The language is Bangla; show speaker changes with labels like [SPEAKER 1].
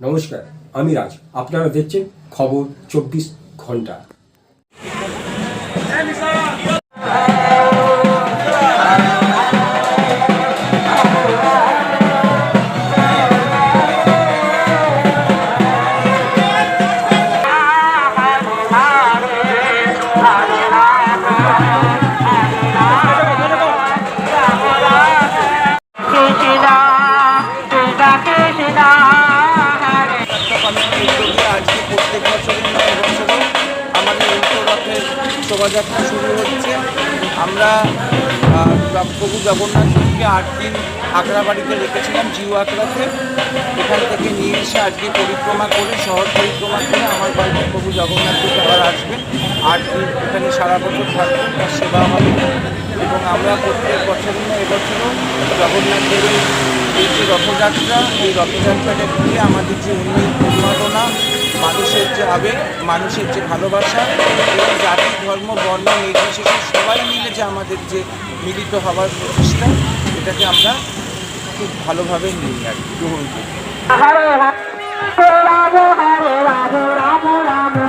[SPEAKER 1] নমস্কার আমি রাজ। আপনারা দেখছেন খবর চব্বিশ ঘণ্টা।
[SPEAKER 2] কৃষ্ণ
[SPEAKER 3] আমাদের শোভাযাত্রা শুরু হচ্ছে। আমরা প্রভু জগন্নাথকে আট দিন আগ্রা বাড়িতে রেখেছিলাম, জিও আগ্রাতে। এখান থেকে নিয়ে এসে আজকে পরিক্রমা করে, শহর পরিক্রমা করে আমার বাড়িতে প্রভু জগন্নাথ দেব আবার আসবেন। আট দিন এখানে সারা বছর থাকবেন, তার সেবা হবে। এবং আমরা প্রত্যেক বছরই না, এবছরও জগন্নাথ দেবের এই যে রথযাত্রা, এই রথযাত্রাটা ঘিরে আমাদের যে উন্নয়ন যে আবেগ মানুষের যে ভালোবাসা এবং জাতি, ধর্ম, বর্ণ, নির্বিশেষে সবাই মিলে যে আমাদের যে মিলিত হওয়ার প্রচেষ্টা, এটাকে আমরা খুব ভালোভাবে নিই আর গ্রহণ করি।
[SPEAKER 2] রাম রাম রাম রাম